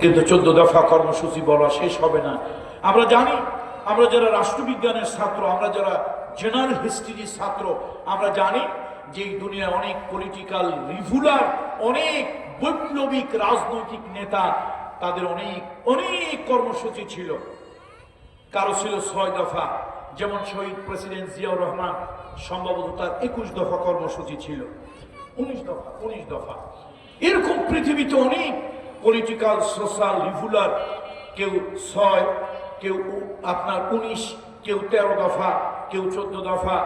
কিন্তু চোদ্দ দফা কর্মসূচি বলা শেষ হবে না। আমরা জানি, আমরা যারা রাষ্ট্রবিজ্ঞানের ছাত্র, আমরা যারা জেনারেল হিস্ট্রির ছাত্র, আমরা জানি যে দুনিয়ায় অনেক পলিটিক্যাল রিভুলার অনেক বৈপ্লবিক রাজনৈতিক নেতা, তাদের অনেক অনেক কর্মসূচি ছিল। কারও ছিল ছয় দফা, যেমন শহীদ প্রেসিডেন্ট জিয়াউর রহমান, সম্ভবত তার একুশ দফা কর্মসূচি ছিল। উনিশ দফা উনিশ দফা। এরকম পৃথিবীতে অনেক পলিটিক্যাল সোশ্যাল রিভুলার কেউ ছয়, কেউ আপনার উনিশ, কেউ তেরো দফা, কেউ চোদ্দ দফা।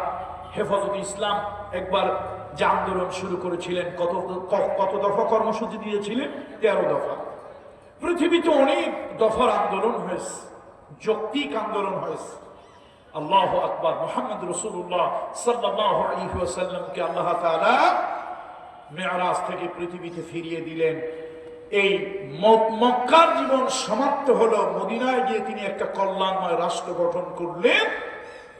হেফাজত ইসলাম একবার যে আন্দোলন শুরু করেছিলেন, কত কত দফা কর্মসূচি দিয়েছিলেন? তেরো দফা। পৃথিবীতে অনেক দফার আন্দোলন হয়েছে, যৌক্তিক আন্দোলন হয়েছে। আল্লাহ আকবর, মোহাম্মদ রসুল্লাহ সাল্লাহ আলহি ওয়াসাল্লামকে আল্লাহ তালা মেয়ারাজ থেকে পৃথিবীতে ফিরিয়ে দিলেন। এই মক্কার জীবন সমাপ্ত হলো। মদিনায় গিয়ে তিনি একটা কল্যাণময় রাষ্ট্র গঠন করলেন।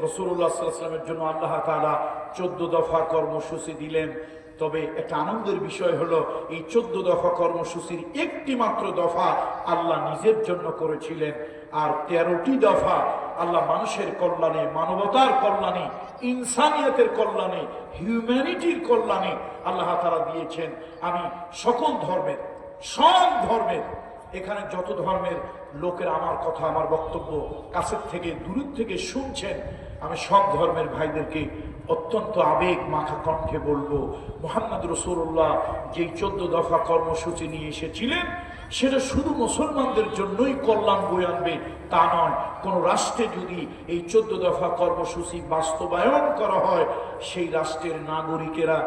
রসুল্লাহ সাল্লামের জন্য আল্লাহ তালা চোদ্দ দফা কর্মসূচি দিলেন। তবে একটা আনন্দের বিষয় হলো, এই চোদ্দ দফা কর্মসূচির একটি মাত্র দফা আল্লাহ নিজের জন্য করেছিলেন। আর তেরোটি দফা আল্লাহ মানুষের কল্যাণে, মানবতার কল্যাণে, ইনসানিয়তের কল্যাণে হিউম্যানিটির কল্যাণে আল্লাহ তারা দিয়েছেন। আমি সকল ধর্মের সব ধর্মের, এখানে যত ধর্মের লোকের আমার কথা, আমার বক্তব্য কাছের থেকে, দূরের থেকে শুনছেন, আমি সব ধর্মের ভাইদেরকে অত্যন্ত আবেগ মাখা কণ্ঠে বলব, মোহাম্মদ রসুল্লাহ যেই চোদ্দ দফা কর্মসূচি নিয়ে এসেছিলেন সেটা শুধু মুসলমানদের জন্যই কল্যাণ বয়ে আনবে, তা নয়, কোনো রাষ্ট্রে যদি এই চোদ্দ দফা কর্মসূচি বাস্তবায়ন করা হয়, সেই রাষ্ট্রের নাগরিকেরা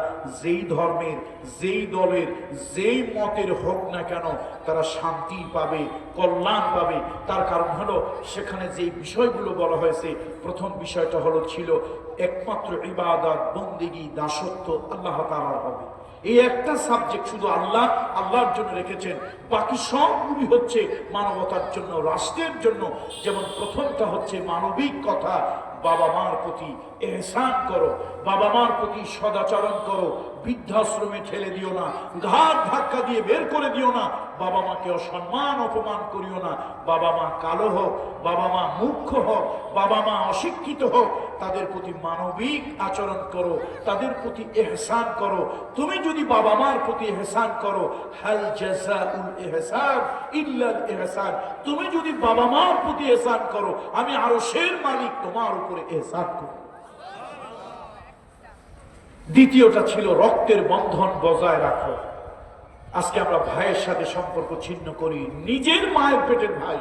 যেই ধর্মের, যেই দলের, যেই মতের হোক না কেন, তারা শান্তি পাবে, কল্যাণ পাবে। তার কারণ হলো, সেখানে যেই বিষয়গুলো বলা হয়েছে, প্রথম বিষয়টা হলো ছিল একমাত্র ইবাদত, বন্দিগি, দাসত্ব আল্লাহ তাআলার হবে। এই একটা সাবজেক্ট শুধু আল্লাহ, আল্লাহর জন্য রেখেছেন। বাকি সবগুলি হচ্ছে মানবতার জন্য, রাষ্ট্রের জন্য। যেমন প্রথমটা হচ্ছে মানবিক কথা বাবা মার প্রতি এহসান করো বাবা মার প্রতি সদাচরণ করো বৃদ্ধাশ্রমে ঠেলে দিও না, ঘাট ধাক্কা দিয়ে বের করে দিও না, বাবা মাকে অসম্মান, অপমান করিও না। বাবা মা কালো হোক, বাবা মা মুখ্য হোক, বাবা মা অশিক্ষিত হোক, তাদের প্রতি মানবিক আচরণ করো, তাদের প্রতি এহসান করো। তুমি যদি বাবা মার প্রতি এহসান করো, হাল জাযাউল ইহসান ইল্লাল ইহসান তুমি যদি বাবা মার প্রতি এহসান করো, আমি আরশের মালিক তোমার উপরে এহসান করব। দ্বিতীয়টা ছিল রক্তের বন্ধন বজায় রাখো। আজকে আমরা ভাইয়ের সাথে সম্পর্ক ছিন্ন করি। নিজের মায়ের পেটের ভাই।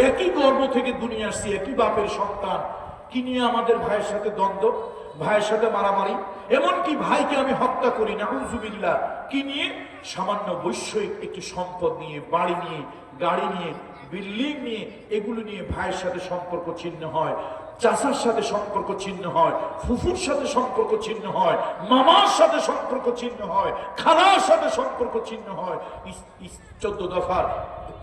একই গর্ভ থেকে দুনিয়া আসছি, একই বাপের সন্তান। কি নিয়ে আমাদের ভাইয়ের সাথে দ্বন্দ্ব? ভাইয়ের সাথে মারামারি? এমনকি ভাইকে আমি হত্যা করি না হুজুবিল্লা কি নিয়ে? সামান্য বৈষয়িক একটি সম্পদ নিয়ে, বাড়ি নিয়ে, গাড়ি নিয়ে, বিল্ডিং নিয়ে, এগুলো নিয়ে ভাইয়ের সাথে সম্পর্ক ছিন্ন হয়। চাচার সাথে সম্পর্ক ছিন্ন হয়, ফুফুর সাথে সম্পর্ক ছিন্ন হয়, মামার সাথে সম্পর্ক ছিন্ন হয়, খালার সাথে সম্পর্ক ছিন্ন হয়। চোদ্দ দফার,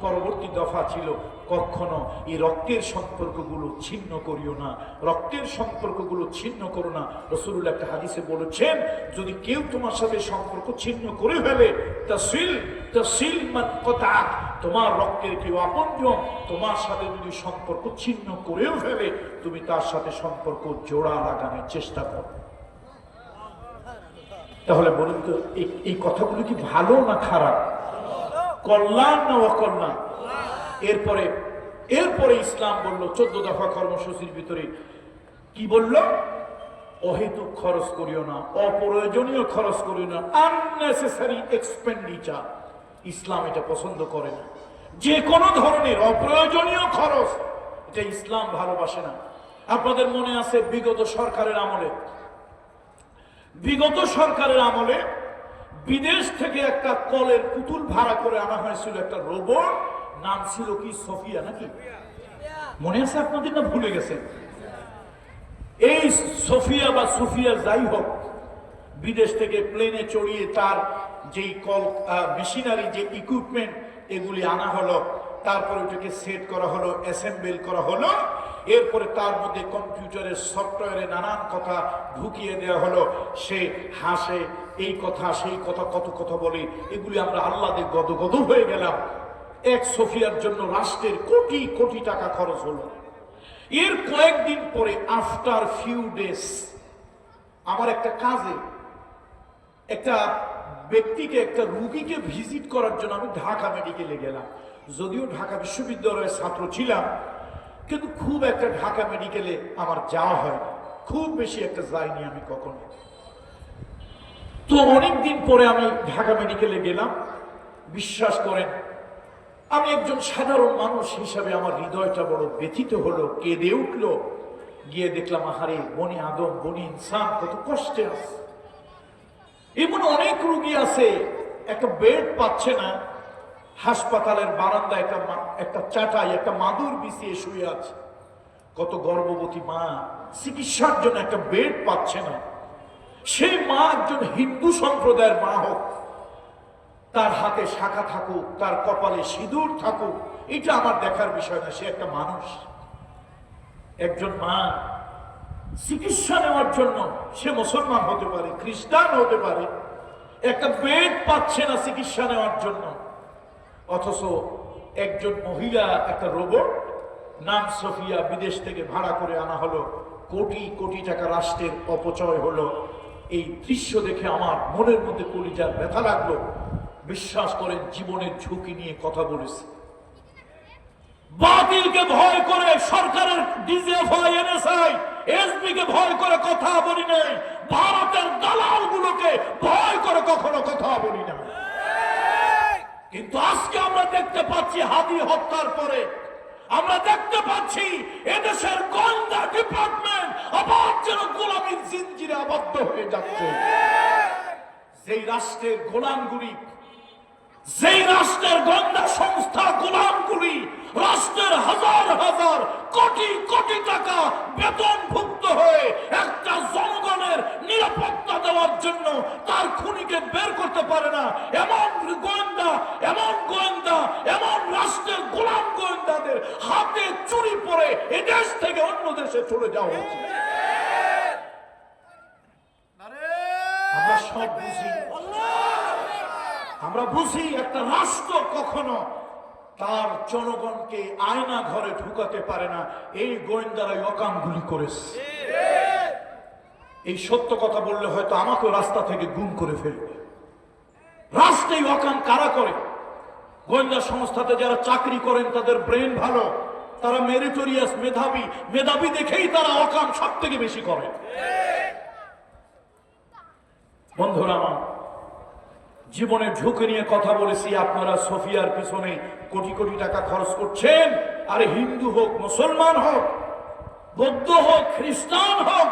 পরবর্তী দফা ছিল কখনো এই রক্তের সম্পর্কগুলো ছিন্ন করিও না, রক্তের সম্পর্কগুলো ছিন্ন করো না। রসুল একটা হাদিসে বলেছেন, যদি কেউ তোমার সাথে সম্পর্ক ছিন্ন করে ফেলে তাসিল তাসিল কথা তোমার রক্তের কেউ আপনজন তোমার সাথে যদি সম্পর্ক ছিন্ন করেও ফেলে, তুমি তার সাথে সম্পর্ক জোড়া লাগানোর চেষ্টা করো। তাহলে বলুন তো, এই কথাগুলো কি ভালো না খারাপ? কল্যাণ না অকল্যাণ? এরপরে এরপরে ইসলাম বলল, চোদ্দ দফা কর্মসূচির ভিতরে কি বলল? অহেতুক খরচ করিও না, অপ্রয়োজনীয় খরচ করিও না আননেসেসারি এক্সপেন্ডিচার ইসলাম এটা পছন্দ করে না। যে কোনো ধরনের অপ্রয়োজনীয় খরচ, এটা ইসলাম ভালোবাসে না। আপনাদের মনে আছে বিগত সরকারের আমলে? বিগত সরকারের আমলে বিদেশ থেকে একটা কলের পুতুল ভাড়া করে আনা হয়েছিল একটা রোবট, নাম ছিল কি, সফিয়া নাকি? মনে আছে আপনাদের না ভুলে গেছেন? এই সফিয়া বা সুফিয়া যাই হোক, বিদেশ থেকে প্লেনে চড়িয়ে তার যেই কল মেশিনারি, যে ইকুইপমেন্ট এগুলি আনা হলো, তারপরে ওটাকে সেট করা হলো অ্যাসেম্বল করা হলো এরপরে তার মধ্যে কম্পিউটারের সফটওয়্যারে নানান কথা ঢুকিয়ে দেওয়া হলো। সে হাসে, এই কথা, সেই কথা, কত কথা বলে, এগুলি আমরা আল্লাদের গদগদ হয়ে গেলাম। এক সোফিয়ার জন্য রাষ্ট্রের কোটি কোটি টাকা খরচ হলো। এর কয়েকদিন পরে আফটার ফিউ ডেজ আমার একটা কাজে, একটা ব্যক্তিকে, একটা রুগীকে ভিজিট করার জন্য আমি ঢাকা মেডিকেলে গেলাম। যদিও ঢাকা বিশ্ববিদ্যালয়ের ছাত্র ছিলাম কিন্তু খুব একটা ঢাকা মেডিকেলে আমার যাওয়া হয় না। খুব বেশি একটা যাইনি আমি কখনো। তো অনেক দিন পরে আমি ঢাকা মেডিকেলে গেলাম। বিশ্বাস করেন, আমি একজন সাধারণ মানুষ হিসাবে আমার হৃদয়টা বড় ব্যথিত হলো, কেঁদে উঠল। গিয়ে দেখলাম, আহারে, বনি আদম, বনি ইনসান, কত কষ্টে আছে। এমন অনেক রুগী আছে একটা বেড পাচ্ছে না। হাসপাতালের বারান্দা একটা একটা চাটাই, একটা মাদুর বিছিয়ে শুয়ে আছে। কত গর্ভবতী মা চিকিৎসার জন্য একটা বেড পাচ্ছে না। সেই মা একজন হিন্দু সম্প্রদায়ের মা হোক, তার হাতে শাখা থাকুক, তার কপালে সিঁদুর থাকুক, এটা আমার দেখার বিষয় না, সে একটা মানুষ। একজন মা চিকিৎসা নেওয়ার জন্য সে মুসলমান হতে পারে, খ্রিস্টান হতে পারে, একটা বেড পাচ্ছে না চিকিৎসা নেওয়ার জন্য। অথচ একজন মহিলা, একটা রোবট, নাম সফিয়া বিদেশ থেকে ভাড়া করে আনা হলো। কোটি কোটি টাকা রাষ্ট্রের অপচয় হলো। এই দৃশ্য দেখে আমার মনের মধ্যে কলিজার ব্যথা লাগল। বিশ্বাস করেন, জীবনের ঝুঁকি নিয়ে কথা বলেছে। বাতিলকে ভয় করে সরকারের ডিজিএফআই এনএসআই এসপি কে ভয় করে কথা বলি নাই। ভারতের দালাল গুলোকে ভয় করে কখনো কথা বলি না কিন্তু আজকে আমরা দেখতে পাচ্ছি হাদি হত্যার পরে। আমরা দেখতে পাচ্ছি এদেশের গোয়েন্দা ডিপার্টমেন্ট আবার যেন গোলামীর জিঞ্জিরে আবদ্ধ হয়ে যাচ্ছে। সেই রাষ্ট্রের গোলামগুলি, যেই রাষ্ট্রের গোয়েন্দা সংস্থা গোলামগুলি রাষ্ট্রের হাজার হাজার কোটি কোটি টাকা বেতনভুক্ত হয়ে একটা জনগণের নিরাপত্তা দেওয়ার জন্য তার খুনিকে বের করতে পারে না। এমন গোয়েন্দা এমন গোয়েন্দা, এমন রাষ্ট্রের গোলাম গোয়েন্দাদের হাতে চুরি পড়ে এ দেশ থেকে অন্য দেশে চলে যাওয়া উচিত আমরা বুঝি একটা রাষ্ট্র কখনো তার জনগণকে আয়না ঘরে ঢুকাতে পারে না। এই গোয়েন্দারাই অকামগুলি করেছে। এই সত্য কথা বললে হয়তো আমাকেও রাস্তা থেকে গুম করে ফেলবে। এই অকাম কারা করে? গোয়েন্দা সংস্থাতে যারা চাকরি করেন, তাদের ব্রেন ভালো, তারা মেরিটোরিয়াস মেধাবী। মেধাবী দেখেই তারা অকাম সব থেকে বেশি করে। বন্ধুরা আমার জীবনের ঝুঁকি নিয়ে কথা বলেছি, আপনারা সোফিয়ার পিছনে কোটি কোটি টাকা খরচ করছেন, আর হিন্দু হোক, মুসলমান হোক, বৌদ্ধ হোক, খ্রিস্টান হোক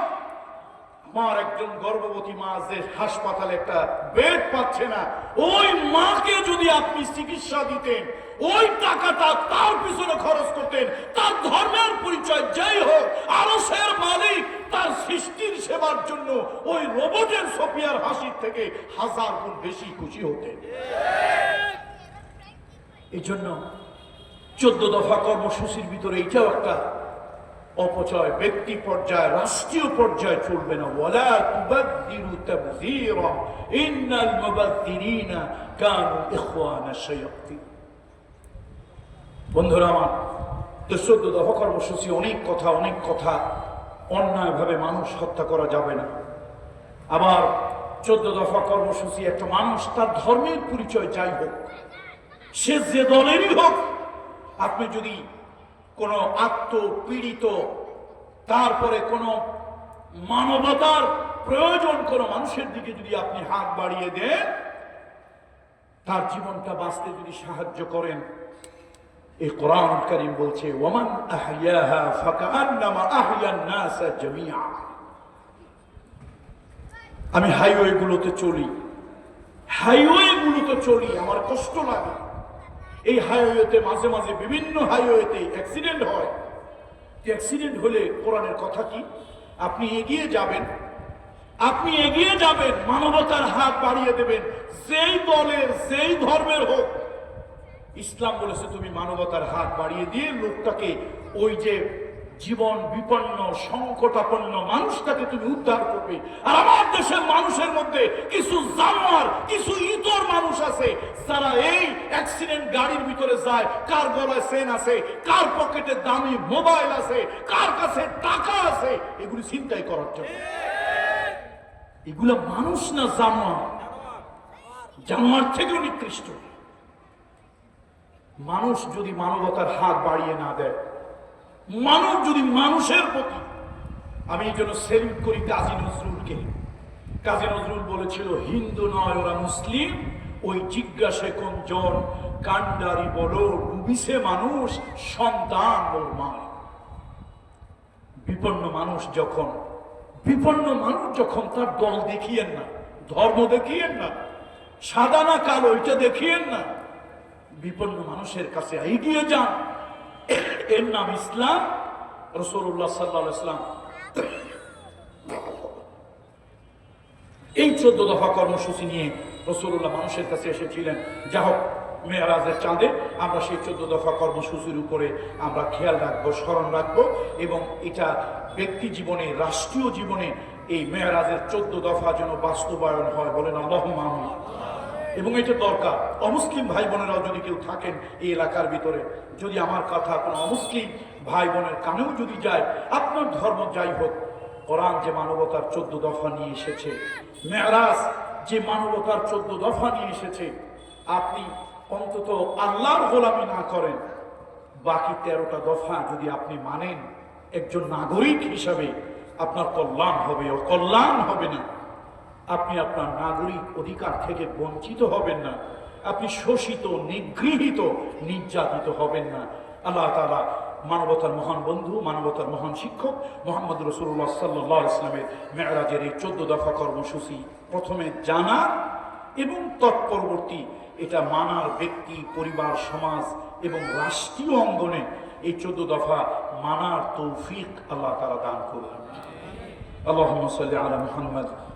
আমার একজন গর্ভবতী মা যে হাসপাতালে একটা বেড পাচ্ছে না ওই মাকে যদি আপনি চিকিৎসা দিতেন ওই টাকাটা তার পিছনে খরচ করতেন তার ধর্মের পরিচয় যাই হোক আরসের মালিক তার সৃষ্টির সেবার জন্য ওই রোবটের সোফিয়ার হাসির থেকে হাজার গুণ বেশি খুশি হতেন। এই জন্য চোদ্দ দফা কর্মসূচির ভিতরে এটাও একটা অপচয় ব্যক্তি পর্যায়ে, রাষ্ট্রীয় পর্যায়ে চলবে না। ওয়ালা তুবাদদিরু তাবযীরা ইন্নাল মুবাদদিরিনা কানু ইখওয়ানা শায়াতিন। বন্ধুরা আমার, তো চোদ্দ দফা কর্মসূচি, অনেক কথা অনেক কথা, অন্যায়ভাবে মানুষ হত্যা করা যাবে না। আবার চোদ্দ দফা কর্মসূচি, একটা মানুষ তার ধর্মের পরিচয় যাই হোক, সে যে দলেরই হোক, আপনি যদি কোনো আত্মপীড়িত, তারপরে কোনো মানবতার প্রয়োজন কোনো মানুষের দিকে যদি আপনি হাত বাড়িয়ে দেন, তার জীবনটা বাঁচতে যদি সাহায্য করেন, এই কোরআন করিম বলছে ওমান আমি হাইওয়ে গুলোতে চলি হাইওয়ে গুলোতে চলি, আমার কষ্ট লাগে। এই হাইওয়েতে মাঝে মাঝে বিভিন্ন হাইওয়েতে অ্যাক্সিডেন্ট হয়। অ্যাক্সিডেন্ট হলে কোরআনের কথা কি? আপনি এগিয়ে যাবেন, আপনি এগিয়ে যাবেন, মানবতার হাত বাড়িয়ে দেবেন, যেই দলের, যেই ধর্মের হোক। ইসলাম বলেছে, তুমি মানবতার হাত বাড়িয়ে দিয়ে লোকটাকে ওই যে জীবন বিপন্ন, সংকটাপন্ন মানুষটাকে তুমি উদ্ধার করবে। আর আমার দেশের মানুষের মধ্যে কিছু জানোয়ার, কিছু ইতর মানুষ আছে, যারা এই অ্যাক্সিডেন্ট গাড়ির ভিতরে যায়। কার গলায় সেন আছে, কার পকেটে দামি মোবাইল আছে, কার কাছে টাকা আছে, এগুলি চিন্তাই করার জন্য। এগুলো মানুষ না জানোয়ার? জানোয়ার থেকেও নিকৃষ্ট। মানুষ যদি মানবতার হাত বাড়িয়ে না দেয় মানুষ যদি মানুষের প্রতি আমি এই জন্য সেলুট করি কাজী নজরুলকে। কাজী নজরুল বলেছিল, হিন্দু নয়, ওরা মুসলিম। ওই জিজ্ঞাসে কোন জন, কান্ডারি বলো, ডুবিছে মানুষ, সন্তান ওর মায়। বিপন্ন মানুষ যখন, বিপন্ন মানুষ যখন তার দল দেখিয়েন না, ধর্ম দেখিয়েন না সাদা না কালো এটা দেখিয়েন না, বিপন্ন মানুষের কাছে এগিয়ে যান। এর নাম ইসলাম রসুল্লাহ সাল্লাহ ইসলাম এই চোদ্দ দফা কর্মসূচি নিয়ে রসুল্লাহ মানুষের কাছে এসেছিলেন। যা হোক, মেয়ারাজের চাঁদে আমরা সেই চোদ্দ দফা কর্মসূচির উপরে আমরা খেয়াল রাখব, স্মরণ রাখব এবং এটা ব্যক্তি জীবনে, রাষ্ট্রীয় জীবনে এই মেয়ারাজের চোদ্দ দফা যেন বাস্তবায়ন হয় বলেন আল্লাহ মাহমুদ এবং এটা দরকার। অমুসলিম ভাই বোনেরাও যদি কেউ থাকেন এই এলাকার ভিতরে, যদি আমার কথা কোনো অমুসলিম ভাই বোনের কানেও যদি যায়, আপনার ধর্ম যাই হোক, কোরআন যে মানবতার চোদ্দ দফা নিয়ে এসেছে মেয়ারাজ যে মানবতার চোদ্দ দফা নিয়ে এসেছে, আপনি অন্তত আল্লাহর গোলামি না করেন, বাকি তেরোটা দফা যদি আপনি মানেন, একজন নাগরিক হিসাবে আপনার কল্যাণ হবে ও কল্যাণ হবে না। আপনি আপনার নাগরিক অধিকার থেকে বঞ্চিত হবেন না। আপনি শোষিত, নিগৃহীত, নির্যাতিত হবেন না। আল্লাহ তালা মানবতার মহান বন্ধু, মানবতার মহান শিক্ষক মোহাম্মদ রসুল্লাহ সাল্লাহ ইসলামের মেয়রাজের এই চোদ্দ দফা কর্মসূচি প্রথমে জানা এবং তৎপরবর্তী এটা মানার ব্যক্তি, পরিবার, সমাজ এবং রাষ্ট্রীয় অঙ্গনে এই চোদ্দ দফা মানার তৌফিক আল্লাহ তালা দান করবেন আল্লাহ সাল্লি মোহাম্মদ